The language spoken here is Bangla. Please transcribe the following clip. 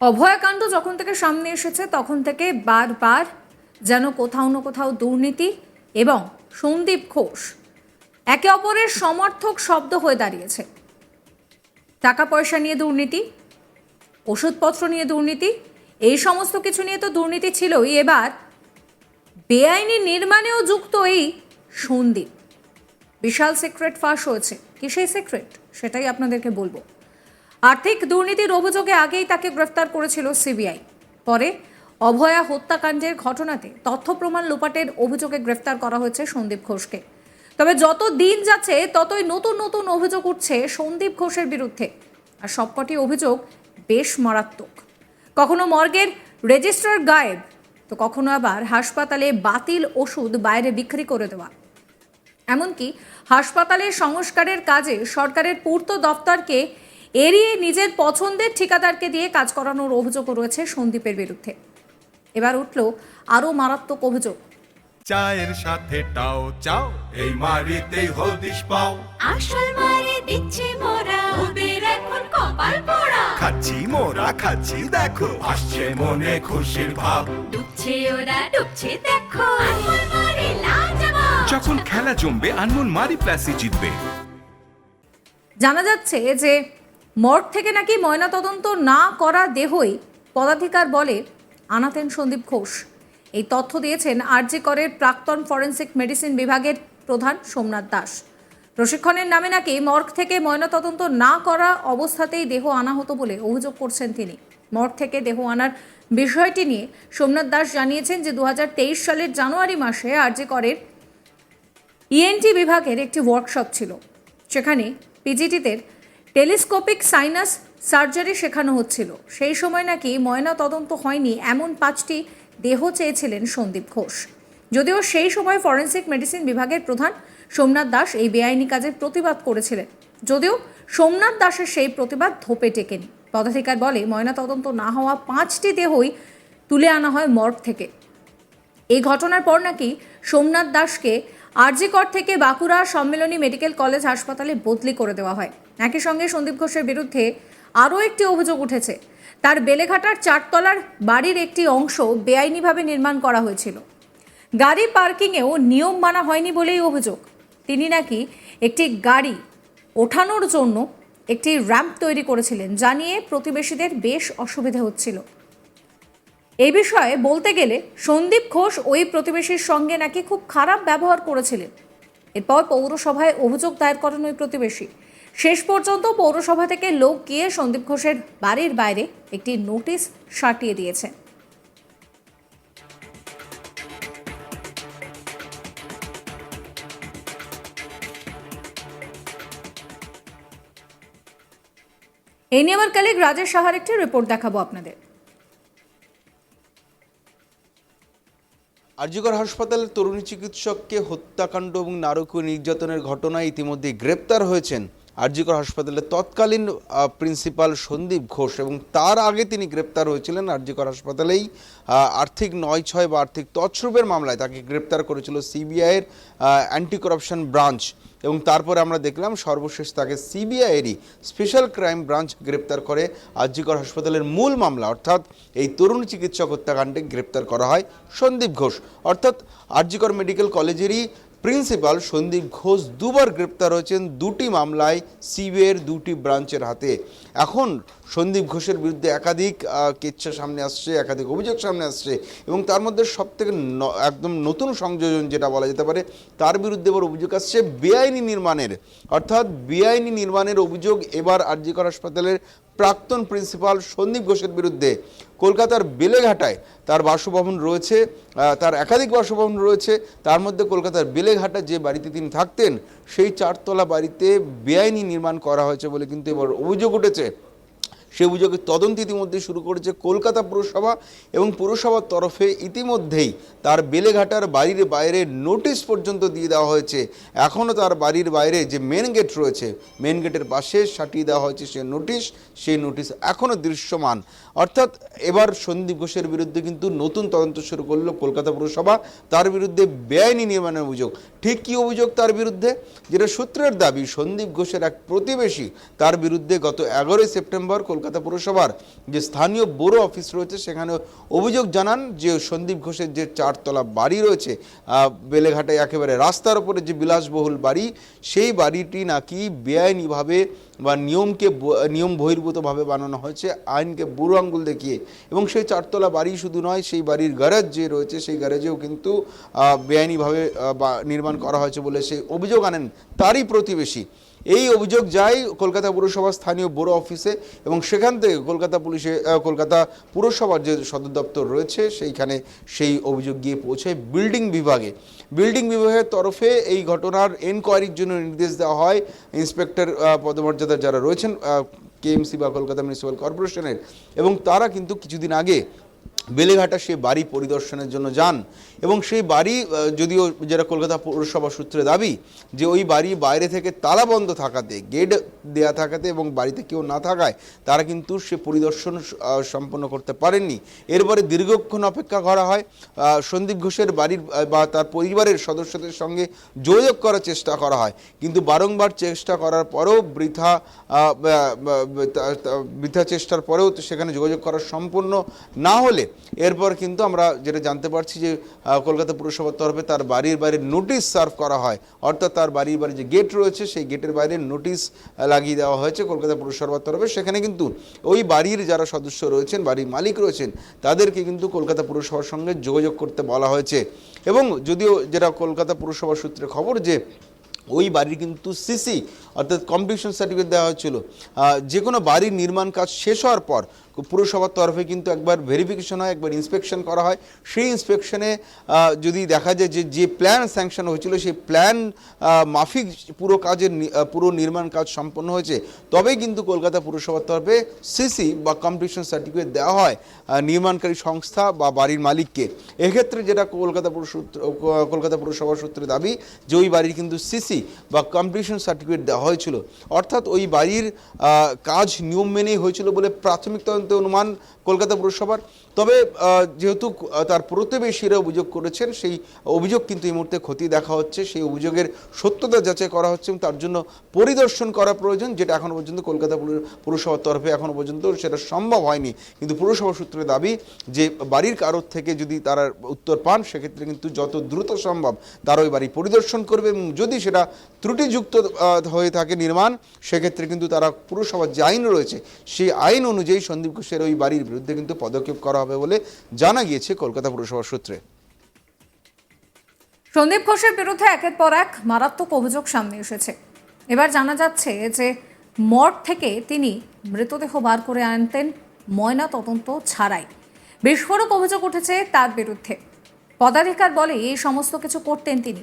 অভয়াকাণ্ড যখন থেকে সামনে এসেছে, তখন থেকে বারবার যেন কোথাও না কোথাও দুর্নীতি এবং সন্দীপ ঘোষ একে অপরের সমর্থক শব্দ হয়ে দাঁড়িয়েছে। টাকা পয়সা নিয়ে দুর্নীতি, ওষুধপত্র নিয়ে দুর্নীতি, এই সমস্ত কিছু নিয়ে তো দুর্নীতি ছিলই। এবার বেআইনি নির্মাণেও যুক্ত এই সন্দীপ। বিশাল সিক্রেট ফাঁস হয়েছে। কি সেই সিক্রেট সেটাই আপনাদেরকে বলব। আর্থিক দুর্নীতির অভিযোগে আগেই তাকে গ্রেফতার করেছিল সিবিআই। পরে অভয়া হত্যাকাণ্ডের ঘটনাতে তথ্য প্রমাণ লোপাটের অভিযোগে গ্রেফতার করা হয়েছে সন্দীপ ঘোষকে। তবে যত দিন যাচ্ছে, ততই নতুন নতুন অভিযোগ উঠছে সন্দীপ ঘোষের বিরুদ্ধে। আর সবকটি অভিযোগ বেশ মারাত্মক। কখনো মর্গের রেজিস্টার গায়েব, তো কখনো আবার হাসপাতালে বাতিল ওষুধ বাইরে বিক্রি করে দেওয়া। এমনকি হাসপাতালের সংস্কারের কাজে সরকারের পূর্ত দপ্তরকে এড়িয়ে নিজের পছন্দের ঠিকাদারকে দিয়ে কাজ করানোর অভিযোগও রয়েছে সন্দীপের বিরুদ্ধে। এবার উঠল আরও মারাত্মক অভিযোগ। চায়ের সাথে টাও চাও এই মারিতেই হদিস পাও। আসল মারে দিচ্ছে মোরা ওদের এখন কপাল পোড়া। খাচ্ছি মোরা খাচ্ছি দেখো আসছে মনে খুশির ভাব। ডুবছে ওরা ডুবছে দেখো আসল মারে লাজবাব। যখন খেলা জমবে আনমোল মারি প্লাসই জিতবে। জানা যাচ্ছে যে মর্গ থেকে নাকি ময়নাতদন্ত না করা দেহই পদাধিকার বলে আনাতেন সন্দীপ ঘোষ। এই তথ্য দিয়েছেন আরজি করের প্রাক্তন ফরেন্সিক মেডিসিন বিভাগের প্রধান সোমনাথ দাস। প্রশিক্ষণের নামে নাকি মর্গ থেকে ময়নাতদন্ত না করা অবস্থাতেই দেহ আনা হতো বলে অভিযোগ করছেন তিনি। মর্গ থেকে দেহ আনার বিষয়টি নিয়ে সোমনাথ দাস জানিয়েছেন যে দু হাজার তেইশ সালের জানুয়ারি মাসে আরজি করের ইএনটি বিভাগের একটি ওয়ার্কশপ ছিল। সেখানে পিজিটিতে টেলিস্কোপিক সাইনাস সার্জারি শেখানো হচ্ছিল। সেই সময় নাকি ময়না তদন্ত হয়নি, এমন পাঁচটি দেহ চেয়েছিলেন সন্দীপ ঘোষ। যদিও সেই সময় ফরেন্সিক মেডিসিন বিভাগের প্রধান সোমনাথ দাস এই বেআইনি কাজের প্রতিবাদ করেছিলেন। যদিও সোমনাথ দাসের সেই প্রতিবাদ ধোপে টেকেনি। পদাধিকার বলে ময়না তদন্ত না হওয়া পাঁচটি দেহই তুলে আনা হয় মর্গ থেকে। এই ঘটনার পর নাকি সোমনাথ দাসকে আরজিকর থেকে বাঁকুড়া সম্মেলনী মেডিকেল কলেজ হাসপাতালে বদলি করে দেওয়া হয়। একই সঙ্গে সন্দীপ ঘোষের বিরুদ্ধে আরও একটি অভিযোগ উঠেছে। তার বেলেঘাটার চারতলার বাড়ির একটি অংশ বেআইনিভাবে নির্মাণ করা হয়েছিল। গাড়ি পার্কিংয়েও নিয়ম মানা হয়নি বলেই অভিযোগ। তিনি নাকি একটি গাড়ি ওঠানোর জন্য একটি র্যাম্প তৈরি করেছিলেন, যা নিয়ে প্রতিবেশীদের বেশ অসুবিধা হচ্ছিল। এই বিষয়ে বলতে গেলে সন্দীপ ঘোষ ওই প্রতিবেশীর সঙ্গে নাকি খুব খারাপ ব্যবহার করেছিলেন। এরপর পৌরসভায় অভিযোগ দায়ের করেন ওই প্রতিবেশী। শেষ পর্যন্ত পৌরসভা থেকে লোক গিয়ে সন্দীপ ঘোষের বাড়ির বাইরে একটি নোটিশ সাটিয়ে দিয়েছে। এই নিয়ে আমার কালিক রাজেশ সাহার একটি রিপোর্ট দেখাবো আপনাদের। আরজিকর হাসপাতালের তরুণী চিকিৎসককে হত্যাকাণ্ড এবং নারকীয় নির্যাতনের ঘটনায় ইতিমধ্যে গ্রেপ্তার হয়েছেন আরজিকর হাসপাতালে তৎকালীন প্রিন্সিপাল সন্দীপ ঘোষ এবং তার আগে তিনি গ্রেপ্তার হয়েছিলেন আরজিকর হাসপাতালেই। আর্থিক নয় ছয় বা আর্থিক তছরূপের মামলায় তাকে গ্রেপ্তার করেছিল সিবিআইয়ের অ্যান্টি করাপশন ব্রাঞ্চ এবং তারপরে আমরা দেখলাম সর্বশেষ তাকে সিবিআইয়েরই স্পেশাল ক্রাইম ব্রাঞ্চ গ্রেপ্তার করে আরজিকর হাসপাতালের মূল মামলা। অর্থাৎ এই তরুণ চিকিৎসক হত্যাকাণ্ডে গ্রেপ্তার করা হয় সন্দীপ ঘোষ। অর্থাৎ আরজিকর মেডিকেল কলেজেরই প্রিন্সিপাল সন্দীপ ঘোষ দুবার গ্রেপ্তার হয়েছেন দুটি মামলায়, সিবিআইয়ের দুটি ব্রাঞ্চের হাতে। এখন সন্দীপ ঘোষের বিরুদ্ধে একাধিক কেচ্ছা সামনে আসছে, একাধিক অভিযোগ সামনে আসছে এবং তার মধ্যে সবথেকে একদম নতুন সংযোজন যেটা বলা যেতে পারে, তার বিরুদ্ধে এবার অভিযোগ আসছে বেআইনি নির্মাণের। অর্থাৎ বেআইনি নির্মাণের অভিযোগ এবার আরজিকর হাসপাতালের প্রাক্তন প্রিন্সিপাল সন্দীপ ঘোষের বিরুদ্ধে। কলকাতার বেলেঘাটায় তার বাসভবন রয়েছে তার একাধিক বাসভবন রয়েছে। তার মধ্যে কলকাতার বেলেঘাটা যে বাড়িতে তিনি থাকতেন, সেই চারতলা বাড়িতে বেআইনি নির্মাণ করা হয়েছে বলে কিন্তু এবার অভিযোগ উঠেছে। সে অভিযোগের তদন্ত ইতিমধ্যে শুরু করেছে কলকাতা পুরসভা এবং পুরসভার তরফে ইতিমধ্যেই তার বেলেঘাটার বাড়ির বাইরে নোটিশ পর্যন্ত দিয়ে দেওয়া হয়েছে। এখনও তার বাড়ির বাইরে যে মেন গেট রয়েছে মেন গেটের পাশে সাটিয়ে দেওয়া হয়েছে সে নোটিশ, সেই নোটিশ এখনও দৃশ্যমান। অর্থাৎ এবার সন্দীপ ঘোষের বিরুদ্ধে কিন্তু নতুন তদন্ত শুরু করল কলকাতা পুরসভা। তার বিরুদ্ধে বেআইনি নির্মাণের অভিযোগ। ঠিক কী অভিযোগ তার বিরুদ্ধে? যেটা সূত্রের দাবি, সন্দীপ ঘোষের এক প্রতিবেশী তার বিরুদ্ধে গত এগারোই সেপ্টেম্বর কলকাতা পুরসভার যে স্থানীয় বোরো অফিস রয়েছে, সেখানে অভিযোগ জানান যে সন্দীপ ঘোষের যে চারতলা বাড়ি রয়েছে বেলেঘাটে একেবারে রাস্তার উপরে যে বিলাসবহুল বাড়ি, সেই বাড়িটি নাকি বেআইনিভাবে বা নিয়মকে নিয়ম বহির্ভূতভাবে বানানো হয়েছে, আইনকে বুড়ো আঙ্গুল দেখিয়ে। এবং সেই চারতলা বাড়ি শুধু নয়, সেই বাড়ির গ্যারেজ যে রয়েছে, সেই গ্যারেজেও কিন্তু বেআইনিভাবে নির্মাণ করা হয়েছে বলে সেই অভিযোগ আনেন তারই প্রতিবেশী। এই অভিযোগ যায় কলকাতা পুরসভার স্থানীয় বড় অফিসে এবং সেখান থেকে কলকাতা পুলিশে কলকাতা পুরসভার যে সদর দপ্তর রয়েছে সেইখানে সেই অভিযোগ গিয়ে পৌঁছায় বিল্ডিং বিভাগে। বিল্ডিং বিভাগের তরফে এই ঘটনার এনকোয়ারির জন্য নির্দেশ দেওয়া হয়। ইন্সপেক্টর আহ, পদমর্যাদা যারা রয়েছেন কেএমসি বা কলকাতা মিউনিসিপ্যাল কর্পোরেশনের এবং তারা কিন্তু কিছুদিন আগে বেলেঘাটা সে বাড়ি পরিদর্শনের জন্য যান এবং সেই বাড়ি যদিও যেটা কলকাতা পৌরসভা সূত্রে দাবি, যে ওই বাড়ি বাইরে থেকে তালাবন্ধ থাকাতে, গেট দেয়া থাকাতে এবং বাড়িতে কেউ না থাকায় তারা কিন্তু সে পরিদর্শন সম্পন্ন করতে পারেননি। এরপরে দীর্ঘক্ষণ অপেক্ষা করা হয় সন্দীপ ঘোষের বাড়ির বা তার পরিবারের সদস্যদের সঙ্গে যোগাযোগ করার চেষ্টা করা হয়। কিন্তু বারংবার চেষ্টা করার পরেও বৃথা বৃথা চেষ্টার পরেও সেখানে যোগাযোগ করা সম্পূর্ণ না হলে এরপর কিন্তু আমরা যেটা জানতে পারছি যে কলকাতা পুরসভার তরফে তার বাড়ির বাইরে নোটিশ সার্ভ করা হয়। অর্থাৎ তার বাড়ির বাইরে যে গেট রয়েছে, সেই গেটের বাইরে নোটিশ লাগিয়ে দেওয়া হয়েছে কলকাতা পুরসভার তরফে। সেখানে কিন্তু ওই বাড়ির যারা সদস্য রয়েছেন, বাড়ির মালিক রয়েছেন, তাদেরকে কিন্তু কলকাতা পুরসভার সঙ্গে যোগাযোগ করতে বলা হয়েছে। এবং যদিও যেটা কলকাতা পুরসভার সূত্রে খবর যে, ওই বাড়ির কিন্তু সিসি অর্থাৎ কম্পিটিশন সার্টিফিকেট দেওয়া হয়েছিল। যে কোনো বাড়ির নির্মাণ কাজ শেষ হওয়ার পর পুরসভার তরফে কিন্তু একবার ভেরিফিকেশন হয়, একবার ইন্সপেকশন করা হয়। সেই ইন্সপেকশনে যদি দেখা যায় যে যে প্ল্যান স্যাংশন হয়েছিল, সেই প্ল্যান মাফিক পুরো কাজের পুরো নির্মাণ কাজ সম্পন্ন হয়েছে, তবেই কিন্তু কলকাতা পুরসভার তরফে সিসি বা কম্পিটিশন সার্টিফিকেট দেওয়া হয় নির্মাণকারী সংস্থা বা বাড়ির মালিককে। এক্ষেত্রে যেটা কলকাতা পুর সূত্র- কলকাতা পুরসভার সূত্রে দাবি, যে ওই বাড়ির কিন্তু সিসি বা কম্পিটিশন সার্টিফিকেট দেওয়া হয়েছিল। অর্থাৎ ওই বাড়ির কাজ নিয়ম মেনেই হয়েছিল বলে প্রাথমিক তদন্তে অনুমান কলকাতা পুরসভার তবে যেহেতু তার প্রতিবেশীরা অভিযোগ করেছেন, সেই অভিযোগ কিন্তু এই মুহূর্তে ক্ষতি দেখা হচ্ছে। সেই অভিযোগের সত্যতা যাচাই করা হচ্ছে এবং তার জন্য পরিদর্শন করা প্রয়োজন, যেটা এখনও পর্যন্ত কলকাতা পুর- পুরসভার তরফে এখনও পর্যন্ত সেটা সম্ভব হয়নি। কিন্তু পুরসভা সূত্রে দাবি যে, বাড়ির কারোর থেকে যদি তারা উত্তর পান, সেক্ষেত্রে কিন্তু যত দ্রুত সম্ভব তারা ওই বাড়ি পরিদর্শন করবে এবং যদি সেটা ত্রুটিযুক্ত হয়ে থাকে নির্মাণ, সেক্ষেত্রে কিন্তু তারা পুরসভার যে আইন রয়েছে, সেই আইন অনুযায়ী সন্দীপ ঘোষের ওই বাড়ির বিরুদ্ধে কিন্তু পদক্ষেপ করা বলে জানা গিয়েছে কলকাতা পুরসভার সূত্রে। সন্দীপ ঘোষের বিরুদ্ধে একের পর এক মারাত্মক অভিযোগ সামনে এসেছে। এবার জানা যাচ্ছে যে মর্গ থেকে তিনি মৃতদেহ বার করে আনতেন ময়না তদন্ত ছাড়াই। বিস্ফোরক অভিযোগ উঠেছে তার বিরুদ্ধে। পদাধিকার বলে এই সমস্ত কিছু করতেন তিনি।